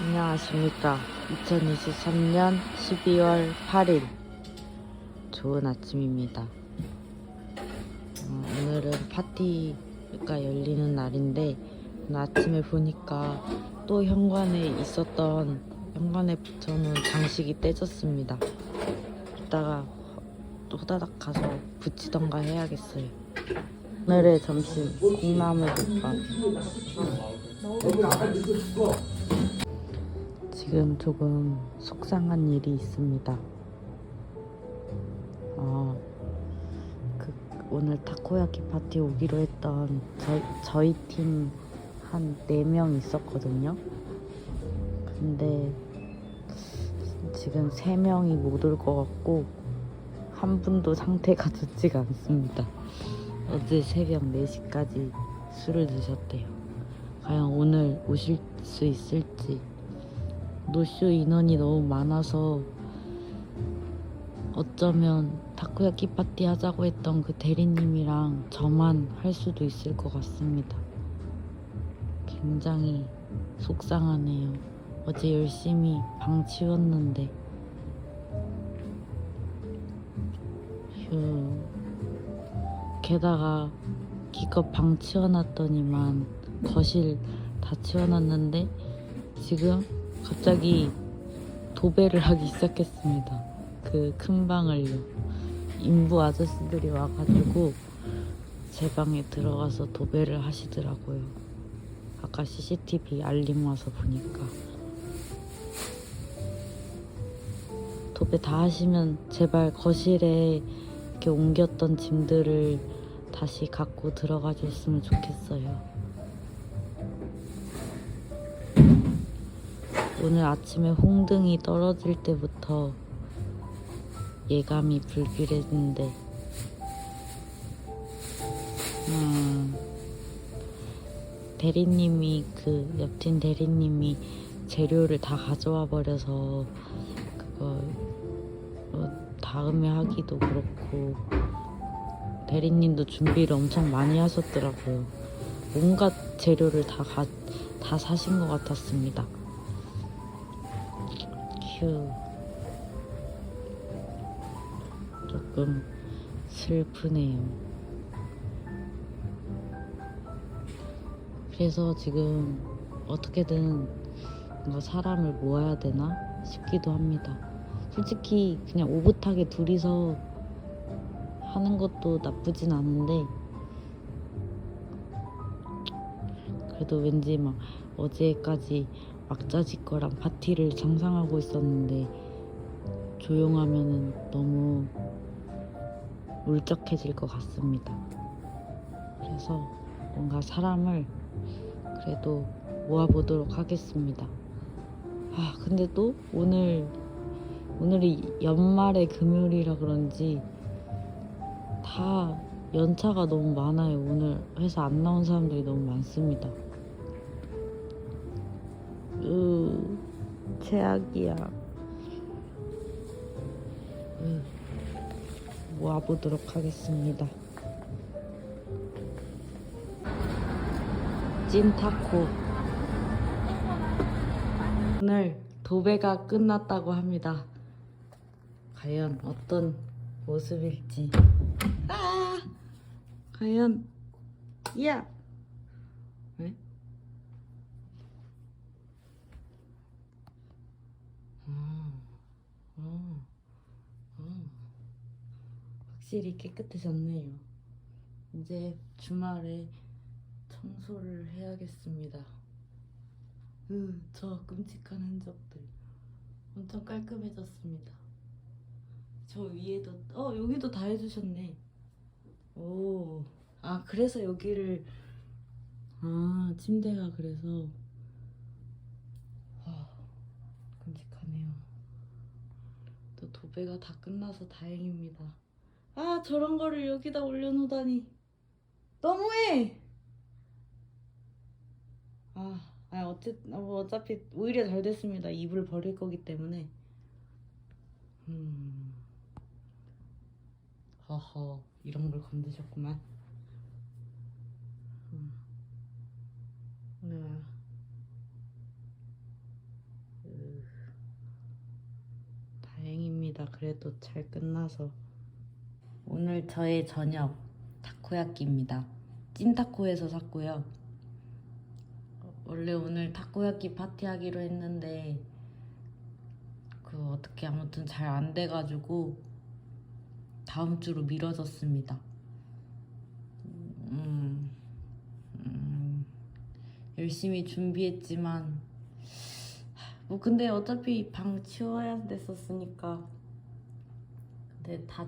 안녕하십니까. 2023년 12월 8일. 좋은 아침입니다. 어, 오늘은 파티가 열리는 날인데, 오늘 아침에 보니까 또 현관에 있었던, 현관에 붙여놓은 장식이 떼졌습니다. 이따가 또 호다닥 가서 붙이던가 해야겠어요. 오늘의 점심, 콩나물 국밥. 지금 조금 속상한 일이 있습니다. 어, 그 오늘 타코야키 파티 오기로 했던 저희, 저희 팀 한 4명 있었거든요. 근데 지금 3명이 못 올 것 같고 한 분도 상태가 좋지가 않습니다. 어제 새벽 4시까지 술을 드셨대요. 과연 오늘 오실 수 있을지 노쇼 인원이 너무 많아서 어쩌면 타코야키 파티 하자고 했던 그 대리님이랑 저만 할 수도 있을 것 같습니다. 굉장히 속상하네요. 어제 열심히 방 치웠는데 휴 게다가 기껏 방 치워놨더니만 거실 다 치워놨는데 지금 갑자기 도배를 하기 시작했습니다. 그 큰 방을요. 인부 아저씨들이 와가지고 제 방에 들어가서 도배를 하시더라고요. 아까 CCTV 알림 와서 보니까. 도배 다 하시면 제발 거실에 이렇게 옮겼던 짐들을 다시 갖고 들어가 줬으면 좋겠어요. 오늘 아침에 홍등이 떨어질 때부터 예감이 불길했는데, 음, 대리님이 그 옆팀 대리님이 재료를 다 가져와 버려서 그거 뭐 다음에 하기도 그렇고 대리님도 준비를 엄청 많이 하셨더라고요. 온갖 재료를 다, 가, 다 사신 것 같았습니다. 휴. 조금 슬프네요. 그래서 지금 어떻게든 뭔가 사람을 모아야 되나 싶기도 합니다. 솔직히 그냥 오붓하게 둘이서 하는 것도 나쁘진 않은데 그래도 왠지 막 어제까지 막자지거랑 파티를 상상하고 있었는데 조용하면은 너무 울적해질 것 같습니다. 그래서 뭔가 사람을 그래도 모아보도록 하겠습니다. 아, 근데 또 오늘, 오늘이 연말의 금요일이라 그런지 다 연차가 너무 많아요. 오늘 회사 안 나온 사람들이 너무 많습니다. 최악이야. 으, 모아보도록 하겠습니다. 찐타코. 오늘 도배가 끝났다고 합니다. 과연 어떤 모습일지. 아! 과연, 야! 왜? 아, 아, 아. 확실히 깨끗해졌네요. 이제 주말에 청소를 해야겠습니다. 으, 저 끔찍한 흔적들. 엄청 깔끔해졌습니다. 저 위에도, 어, 여기도 다 해주셨네. 오, 아, 그래서 여기를, 아, 침대가 그래서, 와, 끔찍하네요. 또 도배가 다 끝나서 다행입니다. 아 저런 거를 여기다 올려놓다니. 너무해! 아, 아 어쨌 뭐 어, 어차피 오히려 잘 됐습니다. 이불 버릴 거기 때문에. 음. 허허 이런 걸 건드셨구만. 음. 네. 다행입니다. 그래도 잘 끝나서. 오늘 저의 저녁 타코야끼입니다. 찐타코에서 샀고요. 원래 오늘 타코야끼 파티하기로 했는데 그 어떻게 아무튼 잘 안 돼가지고 다음 주로 미뤄졌습니다. 음, 음, 열심히 준비했지만 뭐 근데 어차피 방 치워야 됐었으니까 근데 다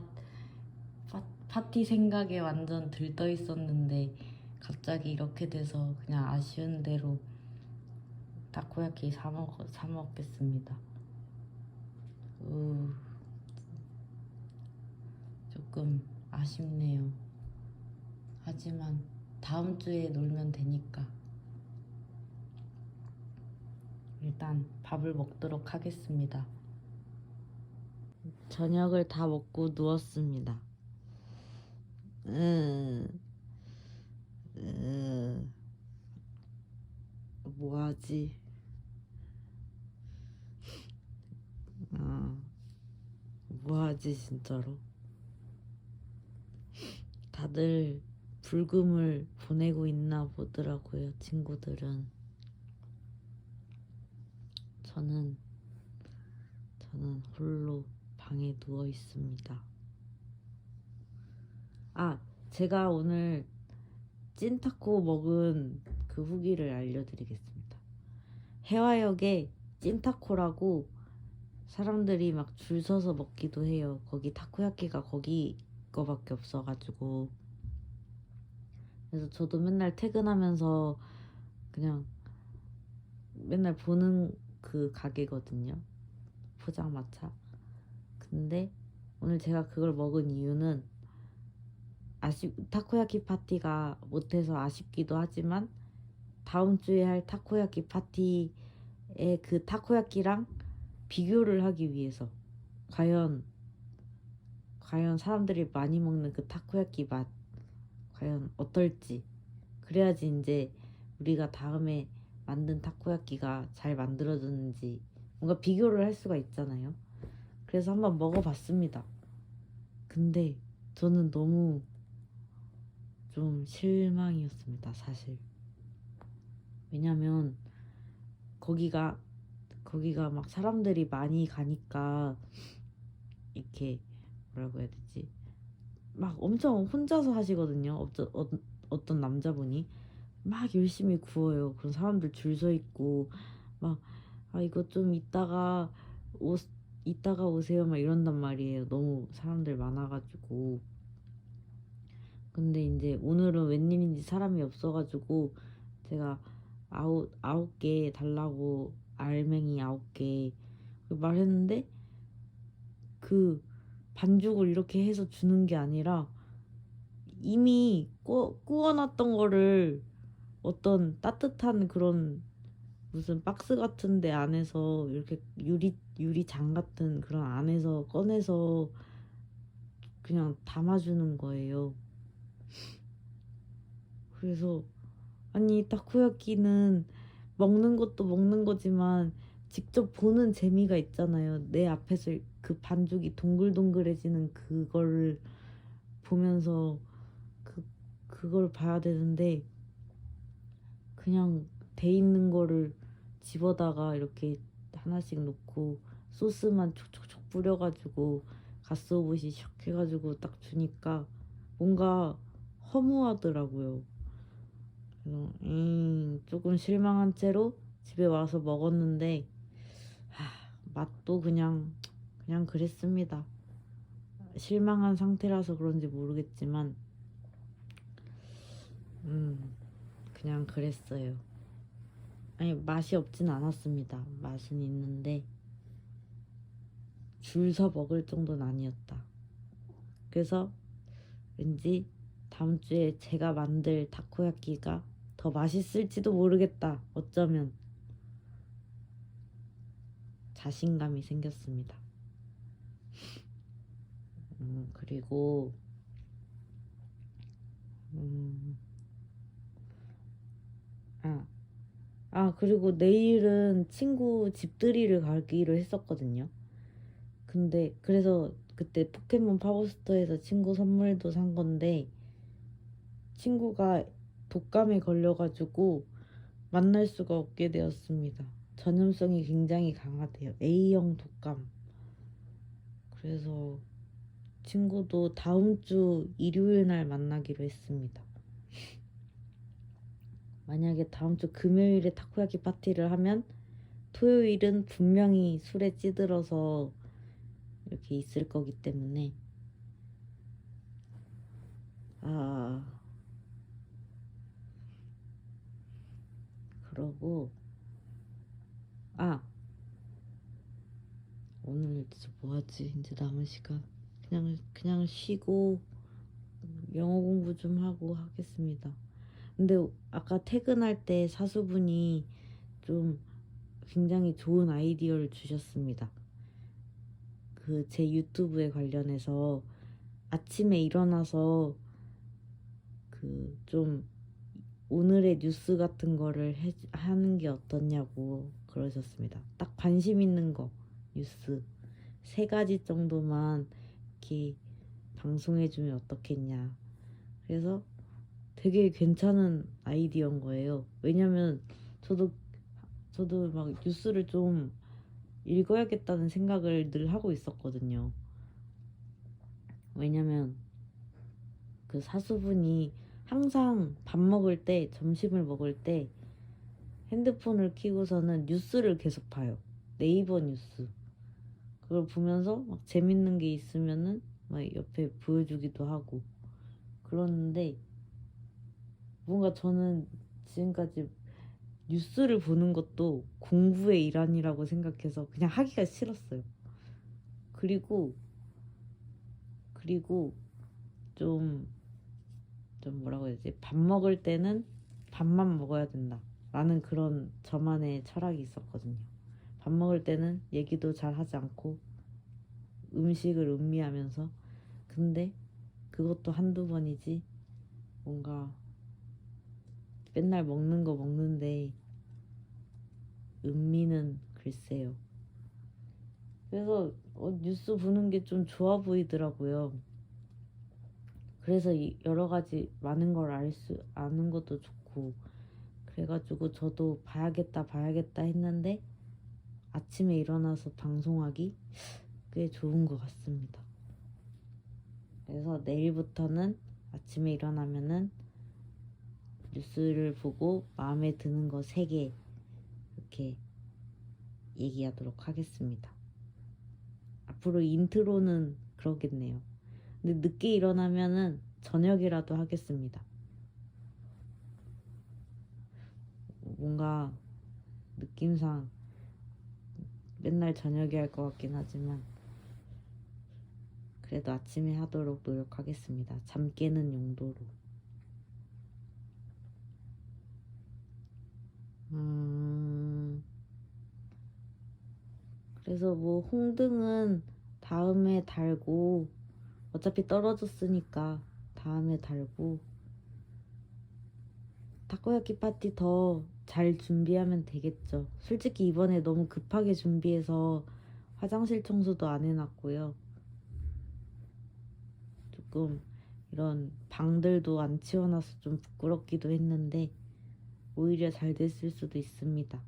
파, 파티 생각에 완전 들떠 있었는데 갑자기 이렇게 돼서 그냥 아쉬운 대로 타코야키 사, 먹, 사 먹겠습니다. 우, 조금 아쉽네요. 하지만 다음 주에 놀면 되니까 일단 밥을 먹도록 하겠습니다. 저녁을 다 먹고 누웠습니다. 음, 음, 뭐하지? 아, 뭐하지 진짜로? 다들 불금을 보내고 있나 보더라고요, 친구들은. 저는, 저는 홀로 방에 누워 있습니다. 아, 제가 오늘 찐타코 먹은 그 후기를 알려드리겠습니다. 해화역에 찐타코라고 사람들이 막 줄 서서 먹기도 해요. 거기 타코야끼가 거기 거밖에 없어가지고. 그래서 저도 맨날 퇴근하면서 그냥 맨날 보는 그 가게거든요. 포장마차. 근데 오늘 제가 그걸 먹은 이유는 아쉽 타코야키 파티가 못해서 아쉽기도 하지만 다음 주에 할 타코야키 파티의 그 타코야키랑 비교를 하기 위해서 과연 과연 사람들이 많이 먹는 그 타코야키 맛 과연 어떨지 그래야지 이제 우리가 다음에 만든 타코야키가 잘 만들어졌는지 뭔가 비교를 할 수가 있잖아요. 그래서 한번 먹어봤습니다. 근데 저는 너무 좀 실망이었습니다, 사실. 왜냐면 거기가 거기가 막 사람들이 많이 가니까 이렇게 뭐라고 해야 되지? 막 엄청 혼자서 하시거든요. 어떤 어, 어떤 남자분이 막 열심히 구워요. 그런 사람들 줄 서 있고 막 아 이거 좀 이따가 오 이따가 오세요 막 이런단 말이에요. 너무 사람들 많아가지고 근데 이제 오늘은 웬일인지 사람이 없어가지고 제가 아홉 아홉 개 달라고 알맹이 아홉 개 말했는데 그 반죽을 이렇게 해서 주는 게 아니라 이미 구, 구워놨던 거를 어떤 따뜻한 그런 무슨 박스 같은데 안에서 이렇게 유리 유리장 같은 그런 안에서 꺼내서 그냥 담아주는 거예요. 그래서 아니 타코야끼는 먹는 것도 먹는 거지만 직접 보는 재미가 있잖아요. 내 앞에서 그 반죽이 동글동글해지는 그거를 보면서 그 그걸 봐야 되는데 그냥 돼 있는 거를 집어다가 이렇게 하나씩 놓고 소스만 촉촉촉 뿌려가지고 가스오브시 샥 해가지고 딱 주니까 뭔가 허무하더라고요. 음, 조금 실망한 채로 집에 와서 먹었는데 하, 맛도 그냥 그냥 그랬습니다. 실망한 상태라서 그런지 모르겠지만 음 그냥 그랬어요. 아니 맛이 없진 않았습니다. 맛은 있는데 줄 서 먹을 정도는 아니었다. 그래서 왠지 다음 주에 제가 만들 타코야끼가 더 맛있을지도 모르겠다. 어쩌면 자신감이 생겼습니다. 음, 그리고 음, 아, 아 그리고 내일은 친구 집들이를 가기로 했었거든요. 근데 그래서 그때 포켓몬 파워스토어에서 친구 선물도 산 건데 친구가 독감에 걸려가지고 만날 수가 없게 되었습니다. 전염성이 굉장히 강하대요. A형 독감. 그래서 친구도 다음 주 일요일 날 만나기로 했습니다. 만약에 다음 주 금요일에 타코야키 파티를 하면 토요일은 분명히 술에 찌들어서 이렇게 있을 거기 때문에 아 그러고 아 오늘 진짜 뭐하지 이제 남은 시간 그냥 그냥 쉬고 영어 공부 좀 하고 하겠습니다. 근데 아까 퇴근할 때 사수분이 좀 굉장히 좋은 아이디어를 주셨습니다. 그 제 유튜브에 관련해서 아침에 일어나서 그좀 오늘의 뉴스 같은 거를 해, 하는 게 어떻냐고 그러셨습니다. 딱 관심 있는 거 뉴스 세 가지 정도만 이렇게 방송해주면 어떻겠냐. 그래서 되게 괜찮은 아이디어인 거예요. 왜냐면 저도 저도 막 뉴스를 좀 읽어야겠다는 생각을 늘 하고 있었거든요. 왜냐면 그 사수분이 항상 밥 먹을 때, 점심을 먹을 때 핸드폰을 켜고서는 뉴스를 계속 봐요. 네이버 뉴스. 그걸 보면서 막 재밌는 게 있으면은 막 옆에 보여주기도 하고 그러는데 뭔가 저는 지금까지 뉴스를 보는 것도 공부의 일환이라고 생각해서 그냥 하기가 싫었어요. 그리고 그리고 좀, 좀 뭐라고 해야 되지? 밥 먹을 때는 밥만 먹어야 된다. 라는 그런 저만의 철학이 있었거든요. 밥 먹을 때는 얘기도 잘 하지 않고 음식을 음미하면서 근데 그것도 한두 번이지 뭔가 맨날 먹는 거 먹는데 음미는 글쎄요. 그래서 어, 뉴스 보는 게 좀 좋아 보이더라고요. 그래서 이 여러 가지 많은 걸 알 수 아는 것도 좋고 그래가지고 저도 봐야겠다 봐야겠다 했는데 아침에 일어나서 방송하기 꽤 좋은 것 같습니다. 그래서 내일부터는 아침에 일어나면은 뉴스를 보고 마음에 드는 거세개 이렇게 얘기하도록 하겠습니다. 앞으로 인트로는 그러겠네요. 늦게 일어나면은 저녁이라도 하겠습니다. 뭔가 느낌상 맨날 저녁에 할 것 같긴 하지만 그래도 아침에 하도록 노력하겠습니다. 잠 깨는 용도로. 음, 그래서 뭐 홍등은 다음에 달고 어차피 떨어졌으니까 다음에 달고 타코야키 파티 더 잘 준비하면 되겠죠. 솔직히 이번에 너무 급하게 준비해서 화장실 청소도 안 해놨고요. 조금 이런 방들도 안 치워놔서 좀 부끄럽기도 했는데 오히려 잘 됐을 수도 있습니다.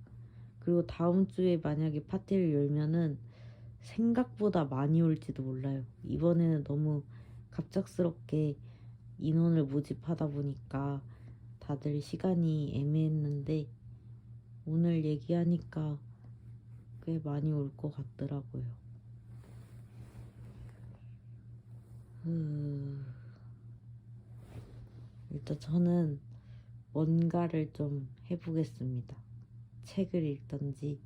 그리고 다음 주에 만약에 파티를 열면은 생각보다 많이 올지도 몰라요. 이번에는 너무 갑작스럽게 인원을 모집하다 보니까 다들 시간이 애매했는데 오늘 얘기하니까 꽤 많이 올 것 같더라고요. 음... 일단 저는 뭔가를 좀 해보겠습니다. 책을 읽던지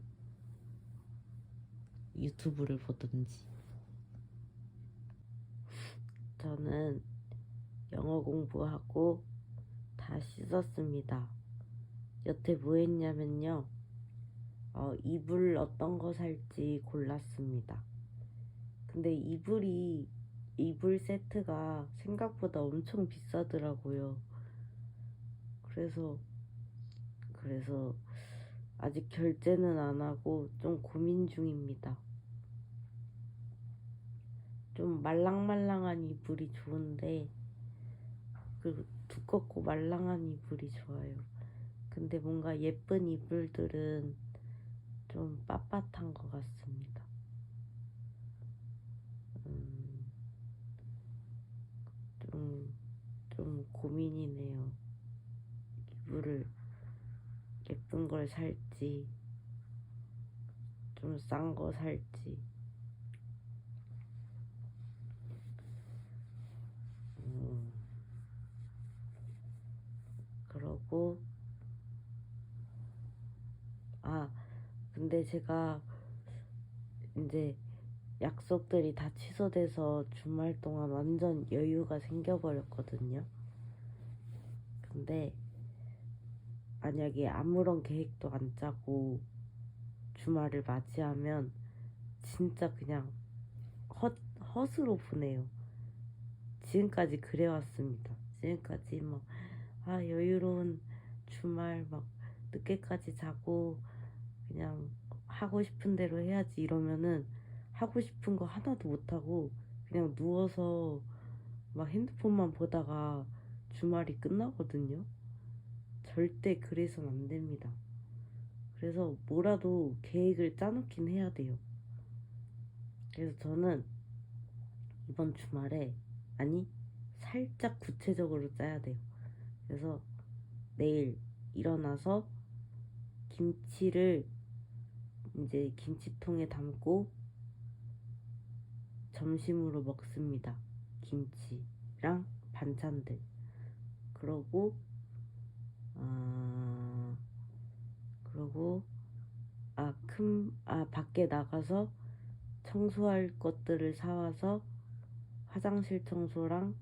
유튜브를 보든지. 저는 영어 공부하고 다 씻었습니다. 여태 뭐 했냐면요. 어, 이불 어떤 거 살지 골랐습니다. 근데 이불이, 이불 세트가 생각보다 엄청 비싸더라고요. 그래서, 그래서 아직 결제는 안 하고 좀 고민 중입니다. 좀 말랑말랑한 이불이 좋은데 그리고 두껍고 말랑한 이불이 좋아요. 근데 뭔가 예쁜 이불들은 좀 빳빳한 것 같습니다. 음, 좀, 좀 고민이네요. 이불을 예쁜 걸 살지, 좀 싼 거 살지. 음, 그러고, 아, 근데 제가 이제 약속들이 다 취소돼서 주말 동안 완전 여유가 생겨버렸거든요. 근데 만약에 아무런 계획도 안 짜고 주말을 맞이하면 진짜 그냥 헛, 헛으로 보내요. 지금까지 그래왔습니다. 지금까지 뭐, 아, 여유로운 주말 막 늦게까지 자고 그냥 하고 싶은 대로 해야지 이러면은 하고 싶은 거 하나도 못 하고 그냥 누워서 막 핸드폰만 보다가 주말이 끝나거든요. 절대 그래선 안 됩니다. 그래서 뭐라도 계획을 짜놓긴 해야 돼요. 그래서 저는 이번 주말에 아니 살짝 구체적으로 짜야 돼요. 그래서 내일 일어나서 김치를 이제 김치통에 담고 점심으로 먹습니다. 김치랑 반찬들. 그러고 아 그러고 아큰아 밖에 나가서 청소할 것들을 사와서 화장실 청소랑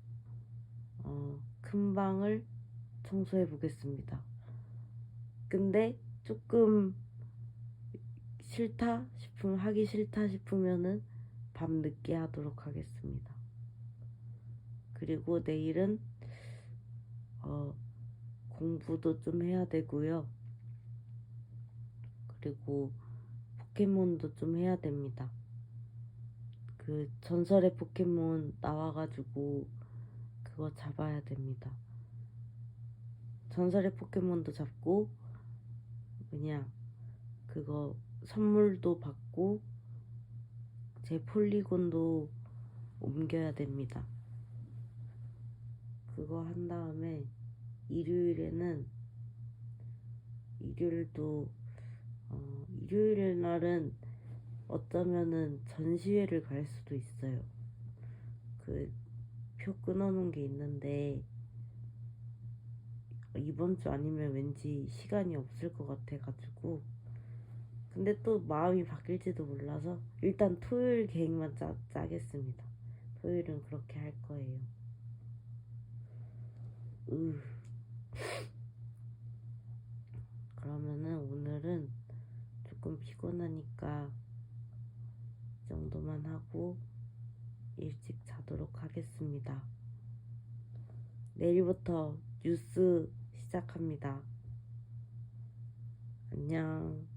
어, 큰 방을 청소해 보겠습니다. 근데 조금 싫다 싶으면 하기 싫다 싶으면은 밤 늦게 하도록 하겠습니다. 그리고 내일은 어, 공부도 좀 해야 되고요. 그리고 포켓몬도 좀 해야 됩니다. 그 전설의 포켓몬 나와가지고 그거 잡아야 됩니다. 전설의 포켓몬도 잡고 그냥 그거 선물도 받고 제 폴리곤도 옮겨야 됩니다. 그거 한 다음에 일요일에는 일요일도 어, 일요일 날은 어쩌면은 전시회를 갈 수도 있어요. 그 표 끊어놓은 게 있는데 이번 주 아니면 왠지 시간이 없을 것 같아가지고 근데 또 마음이 바뀔지도 몰라서 일단 토요일 계획만 짜, 짜겠습니다. 토요일은 그렇게 할 거예요. 으. 그러면은 오늘은 조금 피곤하니까 이 정도만 하고 일찍 자도록 하겠습니다. 내일부터 뉴스 시작합니다. 안녕.